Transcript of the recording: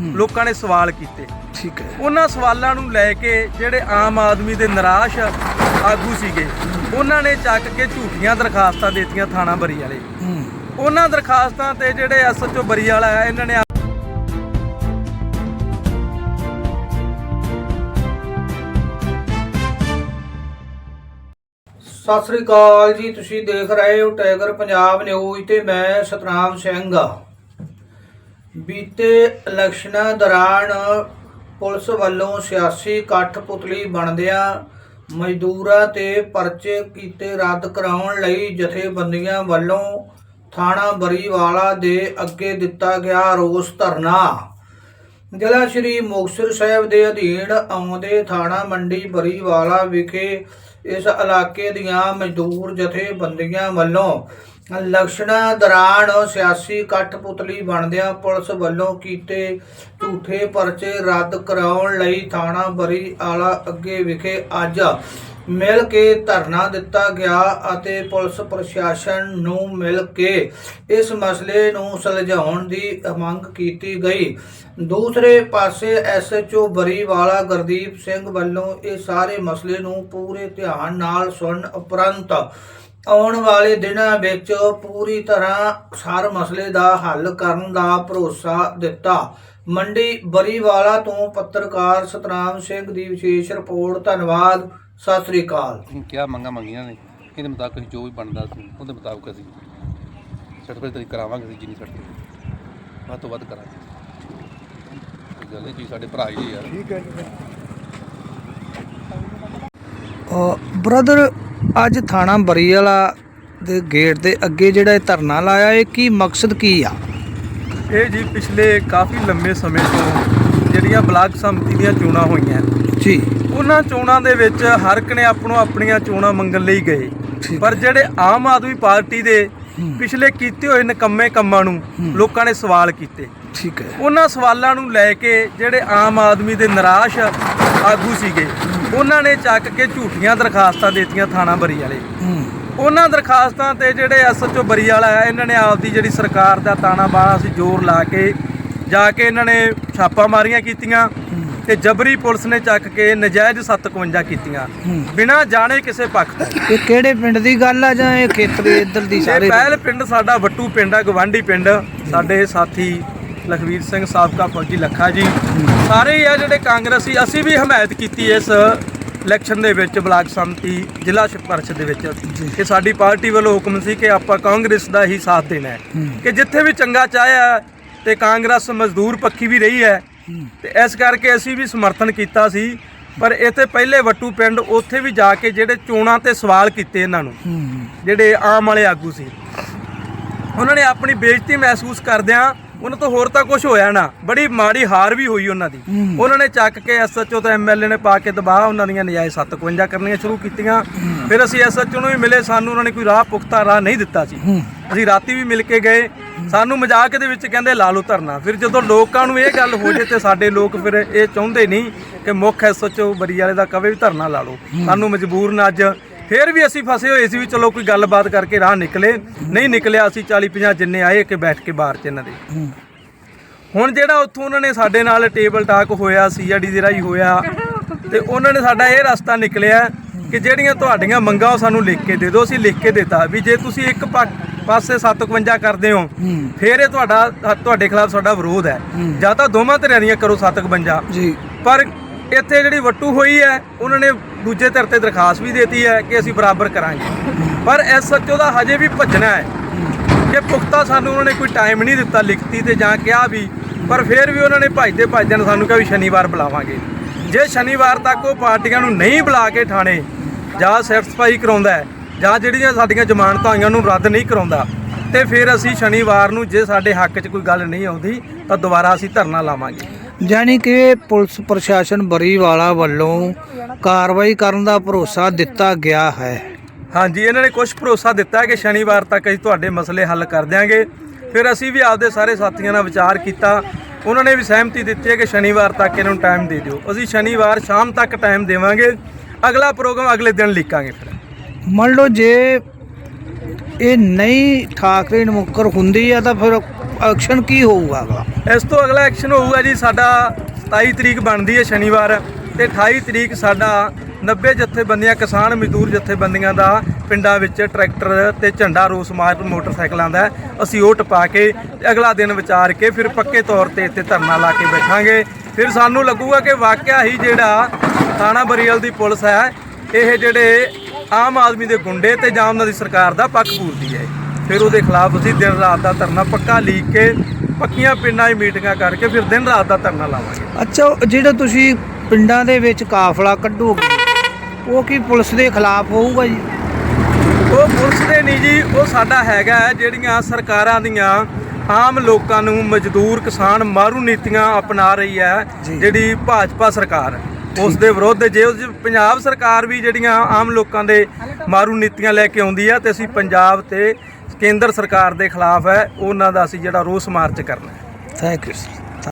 ਲੋਕਾਂ ਨੇ ਸਵਾਲ ਕੀਤੇ। ਠੀਕ ਹੈ। ਉਹਨਾਂ ਸਵਾਲਾਂ ਨੂੰ ਲੈ ਕੇ ਜਿਹੜੇ ਆਮ ਆਦਮੀ ਦੇ ਨਿਰਾਸ਼ ਆਗੂ ਸੀਗੇ ਉਹਨਾਂ ਨੇ ਚੱਕ ਕੇ ਝੂਠੀਆਂ ਦਰਖਾਸਤਾਂ ਦਿੱਤੀਆਂ ਥਾਣਾ ਬਰੀ ਵਾਲੇ ਉਹਨਾਂ ਦਰਖਾਸਤਾਂ ਤੇ ਜਿਹੜੇ ਐਸਐਚਓ ਬਰੀ ਵਾਲਾ ਹੈ ਇਹਨਾਂ ਨੇ ਸਤਿ ਸ੍ਰੀ ਅਕਾਲ ਜੀ ਤੁਸੀਂ ਦੇਖ ਰਹੇ ਹੋ ਟਾਈਗਰ ਪੰਜਾਬ ਨਿਊਜ਼ ਤੇ ਮੈਂ ਸਤਨਾਮ ਸਿੰਘ। ਆ ਬੀਤੇ ਇਲੈਕਸ਼ਨਾਂ ਦੌਰਾਨ ਪੁਲਿਸ ਵੱਲੋਂ ਸਿਆਸੀ ਕਠਪੁਤਲੀ ਬਣਦਿਆਂ ਮਜ਼ਦੂਰਾਂ ਤੇ ਪਰਚੇ ਕੀਤੇ ਰੱਦ ਕਰਾਉਣ ਲਈ ਜਥੇਬੰਦੀਆਂ ਵੱਲੋਂ ਥਾਣਾ ਬਰੀਵਾਲਾ ਦੇ ਅੱਗੇ ਦਿੱਤਾ ਗਿਆ ਰੋਸ ਧਰਨਾ। ਜ਼ਿਲ੍ਹਾ ਸ਼੍ਰੀ ਮੁਕਤਸਰ ਸਾਹਿਬ ਦੇ ਅਧੀਨ ਆਉਂਦੇ ਥਾਣਾ ਮੰਡੀ ਬਰੀਵਾਲਾ ਵਿਖੇ ਇਸ ਇਲਾਕੇ ਦੀਆਂ ਮਜ਼ਦੂਰ ਜਥੇਬੰਦੀਆਂ ਵੱਲੋਂ ਇਲੈਕਸ਼ਨਾਂ ਦੌਰਾਨ ਸਿਆਸੀ ਕਠਪੁਤਲੀ ਬਣਦਿਆਂ ਪੁਲਿਸ ਵੱਲੋਂ ਕੀਤੇ ਝੂਠੇ ਪਰਚੇ ਰੱਦ ਕਰਾਉਣ ਲਈ ਥਾਣਾ ਬਰੀ ਬਰੀਵਾਲਾ ਅੱਗੇ ਵਿਖੇ ਅੱਜ ਮਿਲ ਕੇ ਧਰਨਾ ਦਿੱਤਾ ਗਿਆ ਅਤੇ ਪੁਲਿਸ ਪ੍ਰਸ਼ਾਸਨ ਨੂੰ ਮਿਲ ਕੇ ਇਸ ਮਸਲੇ ਨੂੰ ਸੁਲਝਾਉਣ ਦੀ ਮੰਗ ਕੀਤੀ ਗਈ। ਦੂਸਰੇ ਪਾਸੇ ਐਸਐਚਓ ਬਰੀਵਾਲਾ ਗੁਰਦੀਪ ਸਿੰਘ ਵੱਲੋਂ ਇਹ ਸਾਰੇ ਮਸਲੇ ਨੂੰ ਪੂਰੇ ਧਿਆਨ ਨਾਲ ਸੁਣਨ ਉਪਰੰਤ ਆਉਣ ਵਾਲੇ ਦਿਨਾਂ ਵਿੱਚ ਪੂਰੀ ਤਰ੍ਹਾਂ ਹਰ ਮਸਲੇ ਦਾ ਹੱਲ ਕਰਨ ਦਾ ਭਰੋਸਾ ਦਿੱਤਾ। ਮੰਡੀ ਬਰੀਵਾਲਾ ਤੋਂ ਪੱਤਰਕਾਰ ਸਤਨਾਮ ਸਿੰਘ ਦੀ ਵਿਸ਼ੇਸ਼ ਰਿਪੋਰਟ ਧੰਨਵਾਦ ਸਤਿ ਸ੍ਰੀ ਅਕਾਲ। ਕਿਆ ਮੰਗਾਂ ਮੰਗੀਆਂ ਨੇ? ਇਹਦੇ ਮੁਤਾਬਕ ਅਸੀਂ ਜੋ ਵੀ ਬਣਦਾ ਸੀ ਉਹਦੇ ਮੁਤਾਬਕ ਅਸੀਂ ਸਰਟੀਫਿਕੇਟ ਤਰੀ ਕਰਾਵਾਂਗੇ ਅਸੀਂ ਜਿੰਨੀ ਸਰਟੀਫਿਕੇਟ ਵੱਧ ਤੋਂ ਵੱਧ ਕਰਾਂਗੇ। ਗੱਲ ਜੀ ਸਾਡੇ ਭਰਾ ਹੀ ਯਾਰ ਬ੍ਰਦਰ ਅੱਜ ਥਾਣਾ ਬਰੀਵਾਲਾ ਦੇ ਗੇਟ ਦੇ ਅੱਗੇ ਜਿਹੜਾ ਇਹ ਧਰਨਾ ਲਾਇਆ ਇਹ ਕੀ ਮਕਸਦ ਕੀ ਆ? ਇਹ ਜੀ ਪਿਛਲੇ ਕਾਫੀ ਲੰਮੇ ਸਮੇਂ ਤੋਂ ਜਿਹੜੀਆਂ ਬਲਾਕ ਸੰਮਤੀ ਦੀਆਂ ਚੋਣਾਂ ਹੋਈਆਂ ਜੀ। ਉਹਨਾਂ ਚੋਣਾਂ ਦੇ ਵਿੱਚ ਹਰ ਇੱਕ ਨੇ ਆਪਣੋ ਆਪਣੀਆਂ ਚੋਣਾਂ ਮੰਗਣ ਲਈ ਗਏ। ਪਰ ਜਿਹੜੇ ਆਮ ਆਦਮੀ ਪਾਰਟੀ ਦੇ ਪਿਛਲੇ ਕੀਤੇ ਹੋਏ ਨਕੰਮੇ ਕੰਮਾਂ ਨੂੰ ਲੋਕਾਂ ਨੇ ਸਵਾਲ ਕੀਤੇ। ਠੀਕ ਹੈ। ਉਹਨਾਂ ਸਵਾਲਾਂ ਨੂੰ ਲੈ ਕੇ ਜਿਹੜੇ ਆਮ ਆਦਮੀ ਦੇ ਨਿਰਾਸ਼ ਆਗੂ ਸੀਗੇ ਉਹਨਾਂ ਨੇ ਚੱਕ ਕੇ ਝੂਠੀਆਂ ਦਰਖਾਸਤਾਂ ਦਿੱਤੀਆਂ ਥਾਣਾ ਬਰੀ ਵਾਲੇ ਉਹਨਾਂ ਦਰਖਾਸਤਾਂ ਤੇ ਜਿਹੜੇ ਐਸਐਚਓ ਬਰੀ ਵਾਲਾ ਹੈ ਇਹਨਾਂ ਨੇ ਆਪਦੀ ਜਿਹੜੀ ਸਰਕਾਰ ਦਾ ਤਾਣਾ ਬਾਣਾ ਸੀ ਜ਼ੋਰ ਲਾ ਕੇ ਜਾ ਕੇ ਇਹਨਾਂ ਨੇ ਛਾਪਾ ਮਾਰੀਆਂ ਕੀਤੀਆਂ ਤੇ ਜਬਰੀ ਪੁਲਿਸ ਨੇ ਚੱਕ ਕੇ ਨਜਾਇਜ਼ 57 ਕੀਤੀਆਂ। ਬਿਨਾਂ ਜਾਣੇ ਕਿਸੇ ਪੱਖ ਤੋਂ। ਇਹ ਕਿਹੜੇ ਪਿੰਡ ਦੀ ਗੱਲ ਆ ਜਾਂ ਇਹ ਖੇਤਰ ਇੱਧਰ ਦੀ ਇਹ ਸਾਰੇ ਪਹਿਲ ਪਿੰਡ ਸਾਡਾ ਵੱਟੂ ਪਿੰਡ ਆ ਗਵਾਂਢੀ ਪਿੰਡ। ਸਾਡੇ ਸਾਥੀ ਲਖਵੀਰ ਸਿੰਘ ਸਾਬਕਾ ਫੌਜੀ ਲੱਖਾ ਜੀ। ਸਾਰੇ ਆ ਜਿਹੜੇ ਕਾਂਗਰਸੀ ਅਸੀਂ ਵੀ ਹਮਾਇਤ ਕੀਤੀ ਇਸ ਇਲੈਕਸ਼ਨ ਦੇ ਵਿੱਚ ਬਲਾਕ ਸੰਮਤੀ ਜ਼ਿਲ੍ਹਾ ਪਰਿਸ਼ਦ ਦੇ ਵਿੱਚ ਕਿ ਸਾਡੀ ਪਾਰਟੀ ਵੱਲੋਂ ਹੁਕਮ ਸੀ ਕਿ ਆਪਾਂ ਕਾਂਗਰਸ ਦਾ ਹੀ ਸਾਥ ਦੇਣਾ ਹੈ। ਕਿ ਜਿੱਥੇ ਵੀ ਚੰਗਾ ਚਾਹਿਆ ਤੇ ਕਾਂਗਰਸ ਮਜ਼ਦੂਰ ਪੱਖੀ ਵੀ ਰਹੀ ਹੈ। ਤੇ ਇਸ ਕਰਕੇ ਅਸੀਂ ਵੀ ਸਮਰਥਨ ਕੀਤਾ ਸੀ। ਪਰ ਇੱਥੇ ਪਹਿਲੇ ਵੱਟੂ ਪਿੰਡ ਉੱਥੇ ਵੀ ਜਾ ਕੇ ਜਿਹੜੇ ਚੋਣਾਂ ਤੇ ਸਵਾਲ ਕੀਤੇ ਇਹਨਾਂ ਨੂੰ। ਜਿਹੜੇ ਆਮ ਵਾਲੇ ਆਗੂ ਸੀ। ਉਹਨਾਂ ਨੇ ਆਪਣੀ ਬੇਇੱਜ਼ਤੀ ਮਹਿਸੂਸ ਕਰਦਿਆਂ ਉਹਨਾਂ ਤੋਂ ਹੋਰ ਤਾਂ ਕੁਝ ਹੋਇਆ ਨਾ। ਬੜੀ ਮਾੜੀ ਹਾਰ ਵੀ ਹੋਈ ਉਹਨਾਂ ਦੀ। ਉਹਨਾਂ ਨੇ ਚੱਕ ਕੇ ਐਸਐਚਓ ਤੇ ਐਮਐਲਏ ਨੇ ਪਾ ਕੇ ਦਬਾਅ ਉਹਨਾਂ ਦੀਆਂ ਨਜਾਇਜ਼ 57 ਕਰਨੀਆਂ ਸ਼ੁਰੂ ਕੀਤੀਆਂ। ਫਿਰ ਅਸੀਂ ਐਸਐਚਓ ਨੂੰ ਵੀ ਮਿਲੇ ਸਾਨੂੰ ਉਹਨਾਂ ਨੇ ਕੋਈ ਰਾਹ ਪੁਖਤਾ ਰਾਹ ਨਹੀਂ ਦਿੱਤਾ ਸੀ। ਅਸੀਂ ਰਾਤੀ ਵੀ ਮਿਲ ਕੇ ਗਏ। ਸਾਨੂੰ ਮਜ਼ਾਕ ਦੇ ਵਿੱਚ ਕਹਿੰਦੇ ਲਾ ਲਓ ਧਰਨਾ। ਫਿਰ ਜਦੋਂ ਲੋਕਾਂ ਨੂੰ ਇਹ ਗੱਲ ਹੋ ਜੇ ਤੇ ਸਾਡੇ ਲੋਕ ਫਿਰ ਇਹ ਚਾਹੁੰਦੇ ਨਹੀਂ ਕਿ ਮੁੱਖ ਐਸਐਚਓ ਬਰੀ ਵਾਲੇ ਦਾ ਕਵੇ ਵੀ ਧਰਨਾ ਲਾ ਲਓ। ਸਾਨੂੰ ਮਜਬੂਰਨ ਅੱਜ ਫਿਰ ਵੀ ਅਸੀਂ ਫਸੇ ਹੋਏ ਸੀ ਵੀ ਚਲੋ ਕੋਈ ਗੱਲਬਾਤ ਕਰਕੇ ਰਾਹ ਨਿਕਲੇ। ਨਹੀਂ ਨਿਕਲਿਆ ਅਸੀਂ 40 50 ਜਿੰਨੇ ਆਏ ਕਿ ਬੈਠ ਕੇ ਬਾਹਰ ਚ ਇਹਨਾਂ ਦੇ। ਹੁਣ ਜਿਹੜਾ ਉੱਥੋਂ ਉਹਨਾਂ ਨੇ ਸਾਡੇ ਨਾਲ ਟੇਬਲ ਟਾਕ ਹੋਇਆ ਸੀਆਰਡੀ ਦੇ ਰਾਹੀਂ ਹੋਇਆ ਤੇ ਉਹਨਾਂ ਨੇ ਸਾਡਾ ਇਹ ਰਸਤਾ ਨਿਕਲਿਆ ਕਿ ਜਿਹੜੀਆਂ ਤੁਹਾਡੀਆਂ ਮੰਗਾਂ ਉਹ ਸਾਨੂੰ ਲਿਖ ਕੇ ਦੇ ਦਿਓ ਅਸੀਂ ਲਿਖ ਕੇ ਦਿੱਤਾ ਵੀ ਜੇ ਤੁਸੀਂ ਇੱਕ ਪਾਸੇ 57 ਕਰਦੇ ਹੋ ਫਿਰ ਇਹ ਤੁਹਾਡਾ ਤੁਹਾਡੇ ਖਿਲਾਫ ਸਾਡਾ ਵਿਰੋਧ ਹੈ। ਜਾਂ ਤਾਂ ਦੋਵਾਂ ਧਿਰਾਂ ਦੀਆਂ ਕਰੋ 57 ਜੀ। ਪਰ ਇੱਥੇ ਜਿਹੜੀ ਵੱਟੂ ਹੋਈ ਹੈ ਉਹਨਾਂ ਨੇ ਦੂਜੇ ਧਿਰ ਤੇ ਦਰਖਾਸਤ ਵੀ ਦਿੱਤੀ ਹੈ ਕਿ ਅਸੀਂ ਬਰਾਬਰ ਕਰਾਂਗੇ। ਪਰ ਐਸਐਚਓ ਦਾ ਹਜੇ ਵੀ ਭੱਜਣਾ ਹੈ ਕਿ ਪੁਖਤਾ ਸਾਨੂੰ ਉਹਨਾਂ ਨੇ ਕੋਈ ਟਾਈਮ ਨਹੀਂ ਦਿੱਤਾ ਲਿਖਤੀ ਤੇ ਜਾਂ ਕਿਹਾ ਵੀ ਪਰ ਫਿਰ ਵੀ ਉਹਨਾਂ ਨੇ ਭੱਜਦੇ ਭੱਜਦੇ ਨੂੰ ਸਾਨੂੰ ਕਿਹਾ ਵੀ ਸ਼ਨੀਵਾਰ ਬੁਲਾਵਾਂਗੇ। ਜੇ ਸ਼ਨੀਵਾਰ ਤੱਕ ਉਹ ਪਾਰਟੀਆਂ ਨੂੰ ਨਹੀਂ ਬੁਲਾ ਕੇ ਥਾਣੇ ਜਾਂ ਸੈਟੀਸਫਾਈ ਕਰਾਉਂਦਾ ਹੈ, ਜਾਂ ਜਿਹੜੀਆਂ ਸਾਡੀਆਂ ਜ਼ਮਾਨਤਾਂ ਹੋਈਆਂ ਨੂੰ ਰੱਦ ਨਹੀਂ ਕਰਾਉਂਦਾ ਤੇ ਫਿਰ ਅਸੀਂ ਸ਼ਨੀਵਾਰ ਨੂੰ ਜੇ ਸਾਡੇ ਹੱਕ 'ਚ ਕੋਈ ਗੱਲ ਨਹੀਂ ਆਉਂਦੀ ਤਾਂ ਦੁਬਾਰਾ ਅਸੀਂ ਧਰਨਾ ਲਾਵਾਂਗੇ। ਯਾਨੀ ਕਿ ਪੁਲਿਸ ਪ੍ਰਸ਼ਾਸਨ ਬਰੀਵਾਲਾ ਵੱਲੋਂ ਕਾਰਵਾਈ ਕਰਨ ਦਾ ਭਰੋਸਾ ਦਿੱਤਾ ਗਿਆ ਹੈ। ਹਾਂਜੀ ਇਹਨਾਂ ਨੇ ਕੁਝ ਭਰੋਸਾ ਦਿੱਤਾ ਹੈ ਕਿ ਸ਼ਨੀਵਾਰ ਤੱਕ ਅਸੀਂ ਤੁਹਾਡੇ ਮਸਲੇ ਹੱਲ ਕਰ ਦਿਆਂਗੇ। ਫਿਰ ਅਸੀਂ ਵੀ ਆਪਦੇ ਸਾਰੇ ਸਾਥੀਆਂ ਨਾਲ ਵਿਚਾਰ ਕੀਤਾ। ਉਹਨਾਂ ਨੇ ਵੀ ਸਹਿਮਤੀ ਦਿੱਤੀ ਹੈ ਕਿ ਸ਼ਨੀਵਾਰ ਤੱਕ ਇਹਨਾਂ ਨੂੰ ਟਾਈਮ ਦੇ ਦਿਓ। ਅਸੀਂ ਸ਼ਨੀਵਾਰ ਸ਼ਾਮ ਤੱਕ ਟਾਈਮ ਦੇਵਾਂਗੇ। ਅਗਲਾ ਪ੍ਰੋਗਰਾਮ ਅਗਲੇ ਦਿਨ ਲਿਖਾਂਗੇ ਫਿਰ। ਮੰਨ ਲਓ ਜੇ ਇਹ ਨਹੀਂ ਠਾਕਰੇ ਨਮੁੱਕਰ ਹੁੰਦੀ ਆ ਤਾਂ ਫਿਰ ਐਕਸ਼ਨ ਕੀ ਹੋਊਗਾ ਅਗਲਾ? ਇਸ ਤੋਂ ਅਗਲਾ ਐਕਸ਼ਨ ਹੋਊਗਾ ਜੀ ਸਾਡਾ 27 ਤਰੀਕ ਬਣਦੀ ਹੈ ਸ਼ਨੀਵਾਰ ਤੇ 28 ਤਰੀਕ ਸਾਡਾ 90 ਜਥੇਬੰਦੀਆਂ, ਕਿਸਾਨ ਮਜ਼ਦੂਰ ਜਥੇਬੰਦੀਆਂ ਦਾ ਪਿੰਡਾਂ ਵਿੱਚ ਟਰੈਕਟਰ ਤੇ ਝੰਡਾ ਰੋਸ ਮਾਰ ਮੋਟਰਸਾਈਕਲਾਂ ਦਾ ਅਸੀਂ ਉਹ ਟਪਾ ਕੇ ਅਗਲਾ ਦਿਨ ਵਿਚਾਰ ਕੇ ਫਿਰ ਪੱਕੇ ਤੌਰ ਤੇ ਇੱਥੇ ਧਰਨਾ ਲਾ ਕੇ ਬੈਠਾਂਗੇ। ਫਿਰ ਸਾਨੂੰ ਲੱਗੂਗਾ ਕਿ ਵਾਕਿਆ ਹੀ ਜਿਹੜਾ ਥਾਣਾ ਬਰੀਅਲ ਦੀ ਪੁਲਿਸ ਹੈ, ਇਹ ਜਿਹੜੇ ਆਮ ਆਦਮੀ ਦੇ ਗੁੰਡੇ ਤੇ ਜਾਂ ਉਹਨਾਂ ਦੀ ਸਰਕਾਰ ਦਾ ਪੱਖ ਪੂਰਦੀ ਹੈ। ਫਿਰ ਉਹਦੇ ਖਿਲਾਫ ਅਸੀਂ ਦਿਨ ਰਾਤ ਦਾ ਧਰਨਾ ਪੱਕਾ ਲੀਕ ਕੇ ਪੱਕੀਆਂ ਪਿੰਡਾਂ 'ਚ ਮੀਟਿੰਗਾਂ ਕਰਕੇ ਫਿਰ ਦਿਨ ਰਾਤ ਦਾ ਧਰਨਾ ਲਾਵਾਂਗੇ। ਅੱਛਾ ਜਿਹੜਾ ਤੁਸੀਂ ਪਿੰਡਾਂ ਦੇ ਵਿੱਚ ਕਾਫਲਾ ਕੱਢੋਗੇ ਉਹ ਕੀ ਪੁਲਿਸ ਦੇ ਖਿਲਾਫ ਹੋਊਗਾ ਜੀ? ਉਹ ਪੁਲਿਸ ਦੇ ਨਹੀਂ ਜੀ ਉਹ ਸਾਡਾ ਹੈਗਾ ਹੈ ਜਿਹੜੀਆਂ ਸਰਕਾਰਾਂ ਦੀਆਂ ਆਮ ਲੋਕਾਂ ਨੂੰ ਮਜ਼ਦੂਰ ਕਿਸਾਨ ਮਾਰੂ ਨੀਤੀਆਂ ਅਪਣਾ ਰਹੀ ਹੈ। ਜਿਹੜੀ ਭਾਜਪਾ ਸਰਕਾਰ। ਉਸ ਦੇ ਵਿਰੁੱਧ ਜੇ ਉਸ ਪੰਜਾਬ ਸਰਕਾਰ ਵੀ ਜਿਹੜੀਆਂ ਆਮ ਲੋਕਾਂ ਦੇ ਮਾਰੂ ਨੀਤੀਆਂ ਲੈ ਕੇ ਆਉਂਦੀ ਹੈ ਤੇ ਅਸੀਂ ਪੰਜਾਬ ਤੇ ਕੇਂਦਰ ਸਰਕਾਰ ਦੇ ਖਿਲਾਫ ਹੈ, ਉਹਨਾਂ ਦਾ ਅਸੀਂ ਜਿਹੜਾ ਰੋਸ ਮਾਰਚ ਕਰਨਾ ਹੈ। Thank you